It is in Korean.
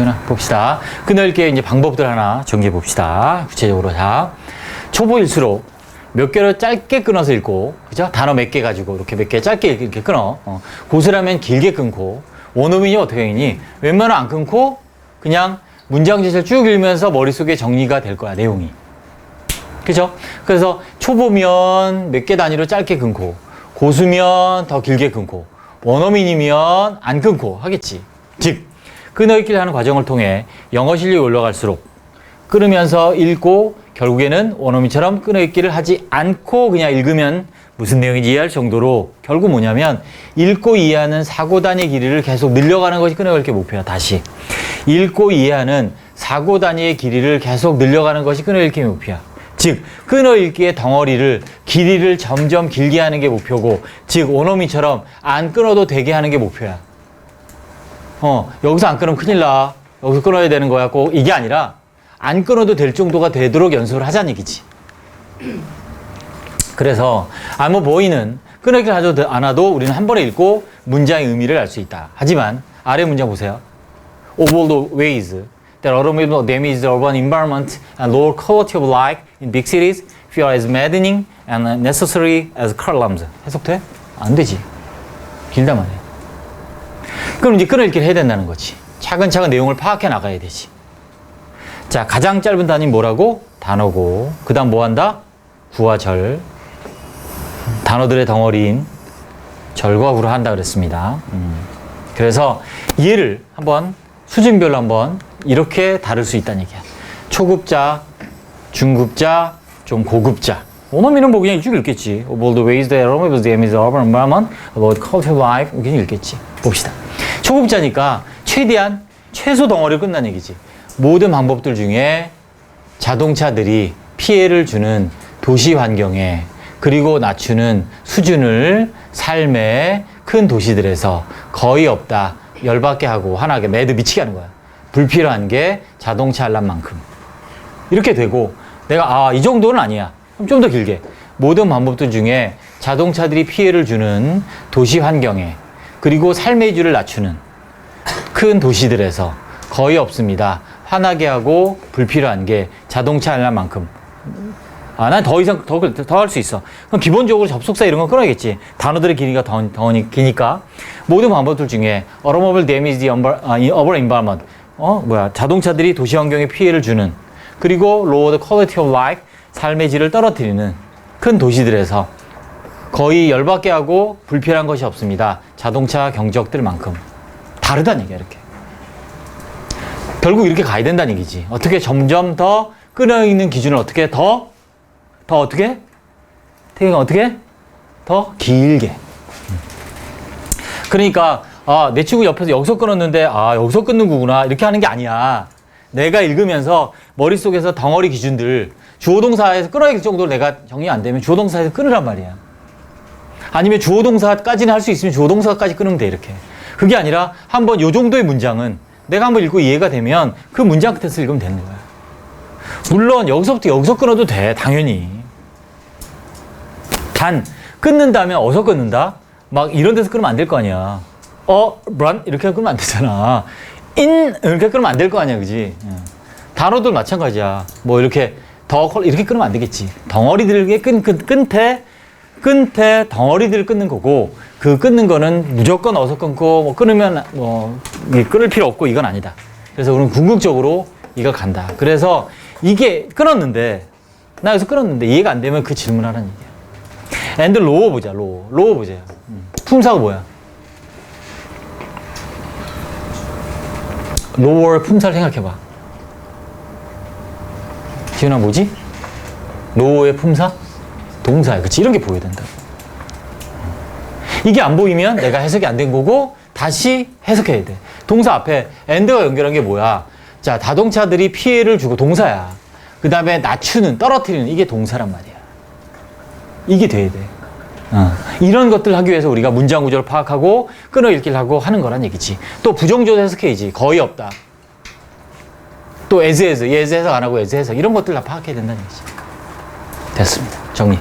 지훈아, 봅시다. 끊을게 이제 방법들 하나 정리해 봅시다. 구체적으로. 자, 초보일수록 몇 개를 짧게 끊어서 읽고, 그죠? 단어 몇 개 가지고 이렇게 몇 개 짧게 이렇게 끊어. 어. 고수라면 길게 끊고, 원어민이 어떻게 읽니? 웬만하면 안 끊고, 그냥 문장 제시를 쭉 읽으면서 머릿속에 정리가 될 거야, 내용이. 그죠? 그래서 초보면 몇 개 단위로 짧게 끊고, 고수면 더 길게 끊고, 원어민이면 안 끊고 하겠지. 즉, 끊어읽기를 하는 과정을 통해 영어 실력이 올라갈수록 끊으면서 읽고 결국에는 원어민처럼 끊어읽기를 하지 않고 그냥 읽으면 무슨 내용인지 이해할 정도로 결국 뭐냐면 읽고 이해하는 사고 단위의 길이를 계속 늘려가는 것이 끊어읽기 목표야. 다시 읽고 이해하는 사고 단위의 길이를 계속 늘려가는 것이 끊어읽기 목표야. 즉 끊어읽기의 덩어리를 길이를 점점 길게 하는 게 목표고 즉 원어민처럼 안 끊어도 되게 하는 게 목표야. 어 여기서 안 끊으면 큰일 나. 여기서 끊어야 되는 거야. 꼭 이게 아니라 안 끊어도 될 정도가 되도록 연습을 하자는 얘기지. 그래서 아무 보이는 끊어기를 하지 않아도 우리는 한 번에 읽고 문장의 의미를 알 수 있다. 하지만 아래 문장 보세요. Of all the ways that automobile damage the urban environment and lower quality of life in big cities feel as maddening and necessary as alarms. 해석돼? 안 되지. 길단 말이야. 그럼 이제 끊어읽기를 해야 된다는 거지. 차근차근 내용을 파악해 나가야 되지. 자, 가장 짧은 단위 뭐라고? 단어고. 그 다음 뭐 한다? 구와 절. 단어들의 덩어리인 절과 구를 한다 그랬습니다. 음. 그래서 얘를 한번 수준별로 한번 이렇게 다룰 수 있다는 얘기야. 초급자, 중급자, 좀 고급자. 원어민은 뭐 그냥 쭉 읽겠지. Of all the ways that automobiles damage the urban environment, about quality of life. 그냥 읽겠지. 봅시다. 초급자니까 최대한 최소 덩어리를 끝난 얘기지. 모든 방법들 중에 자동차들이 피해를 주는 도시 환경에 그리고 낮추는 수준을 삶의 큰 도시들에서 거의 없다. 열받게 하고 화나게 매드 미치게 하는 거야. 불필요한 게 자동차 알람만큼. 이렇게 되고 내가 아, 이 정도는 아니야. 그럼 좀 더 길게. 모든 방법들 중에 자동차들이 피해를 주는 도시 환경에 그리고 삶의 질을 낮추는 큰 도시들에서 거의 없습니다. 화나게 하고 불필요한 게 자동차 알람만큼. 아, 난 더 이상 더 더 할 수 있어. 그럼 기본적으로 접속사 이런 건 끊어야겠지. 단어들의 길이가 더, 더 기니까 모든 방법들 중에 automobile damage the 아, 이 urban environment. 어, 뭐야? 자동차들이 도시 환경에 피해를 주는 그리고 lower the quality of life 삶의 질을 떨어뜨리는 큰 도시들에서 거의 열받게 하고 불필요한 것이 없습니다. 자동차 경적들만큼 다르다는 얘기야 이렇게. 결국 이렇게 가야 된다는 얘기지. 어떻게 점점 더 끊어있는 기준을 어떻게 더, 더 어떻게? 태경아 어떻게? 더 길게. 그러니까, 아, 내 친구 옆에서 여기서 끊었는데, 아, 여기서 끊는 거구나. 이렇게 하는 게 아니야. 내가 읽으면서 머릿속에서 덩어리 기준들, 주어동사에서 끊어야 될 정도로 내가 정리 안 되면 주어동사에서 끊으란 말이야. 아니면 주어 동사까지는 할 수 있으면 주어 동사까지 끊으면 돼, 이렇게. 그게 아니라 한번 요 정도의 문장은 내가 한번 읽고 이해가 되면 그 문장 끝에서 읽으면 되는 거야. 물론 여기서부터 여기서 끊어도 돼, 당연히. 단, 끊는다면 어디서 끊는다? 막 이런 데서 끊으면 안 될 거 아니야. 어, run? 이렇게 끊으면 안 되잖아. in? 이렇게 끊으면 안 될 거 아니야, 그지? 예. 단어들 마찬가지야. 뭐 이렇게 더, 컬- 이렇게 끊으면 안 되겠지. 덩어리 들게 끈, 끈, 끈태, 끈태 덩어리들을 끊는 거고, 그 끊는 거는 무조건 어서 끊고, 뭐 끊으면 뭐, 끊을 필요 없고, 이건 아니다. 그래서 우리는 궁극적으로 이거 간다. 그래서 이게 끊었는데, 나 여기서 끊었는데 이해가 안 되면 그 질문하라는 얘기야. 앤드 로어 보자, 로어. 로어 보자. 음. 품사가 뭐야? 로어의 품사를 생각해봐. 지훈아 뭐지? 로어의 품사? 동사야. 그치? 이런 게 보여야 된다. 이게 안 보이면 내가 해석이 안 된 거고 다시 해석해야 돼. 동사 앞에 엔드가 연결한 게 뭐야? 자, 자동차들이 피해를 주고 동사야. 그 다음에 낮추는, 떨어뜨리는 이게 동사란 말이야. 이게 돼야 돼. 어. 이런 것들 하기 위해서 우리가 문장 구조를 파악하고 끊어읽기를 하고 하는 거란 얘기지. 또 부정조사 해석해야지. 거의 없다. 또 as, as, as 해석 안 하고 as 해석 이런 것들 다 파악해야 된다는 얘기지. 됐습니다. 정리.